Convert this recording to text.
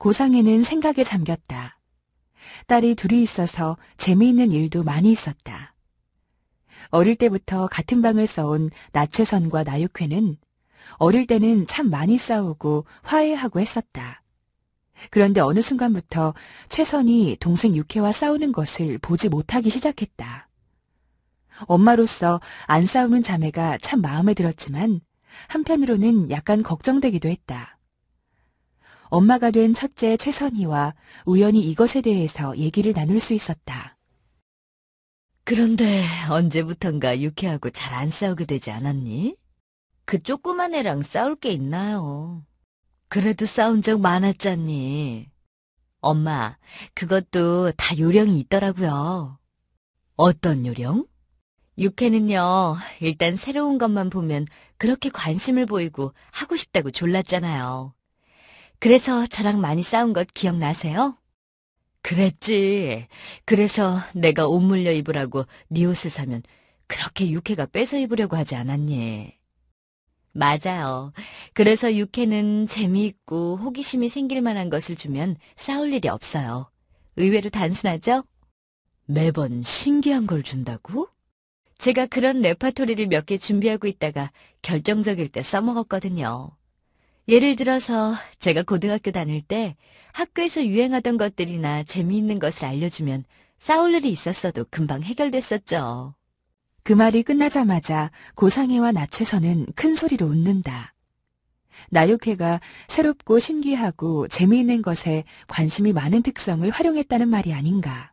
고상해는 생각에 잠겼다. 딸이 둘이 있어서 재미있는 일도 많이 있었다. 어릴 때부터 같은 방을 써온 나최선과 나육회는 어릴 때는 참 많이 싸우고 화해하고 했었다. 그런데 어느 순간부터 최선이 동생 육회와 싸우는 것을 보지 못하기 시작했다. 엄마로서 안 싸우는 자매가 참 마음에 들었지만 한편으로는 약간 걱정되기도 했다. 엄마가 된 첫째 최선희와 우연히 이것에 대해서 얘기를 나눌 수 있었다. 그런데 언제부턴가 유쾌하고 잘 안 싸우게 되지 않았니? 그 조그만 애랑 싸울 게 있나요? 그래도 싸운 적 많았잖니. 엄마, 그것도 다 요령이 있더라고요. 어떤 요령? 육회는요, 일단 새로운 것만 보면 그렇게 관심을 보이고 하고 싶다고 졸랐잖아요. 그래서 저랑 많이 싸운 것 기억나세요? 그랬지. 그래서 내가 옷 물려 입으라고 네 옷을 사면 그렇게 육회가 뺏어 입으려고 하지 않았니? 맞아요. 그래서 육회는 재미있고 호기심이 생길 만한 것을 주면 싸울 일이 없어요. 의외로 단순하죠? 매번 신기한 걸 준다고? 제가 그런 레파토리를 몇 개 준비하고 있다가 결정적일 때 써먹었거든요. 예를 들어서 제가 고등학교 다닐 때 학교에서 유행하던 것들이나 재미있는 것을 알려주면 싸울 일이 있었어도 금방 해결됐었죠. 그 말이 끝나자마자 고상해와 나최선은 큰 소리로 웃는다. 나육회가 새롭고 신기하고 재미있는 것에 관심이 많은 특성을 활용했다는 말이 아닌가.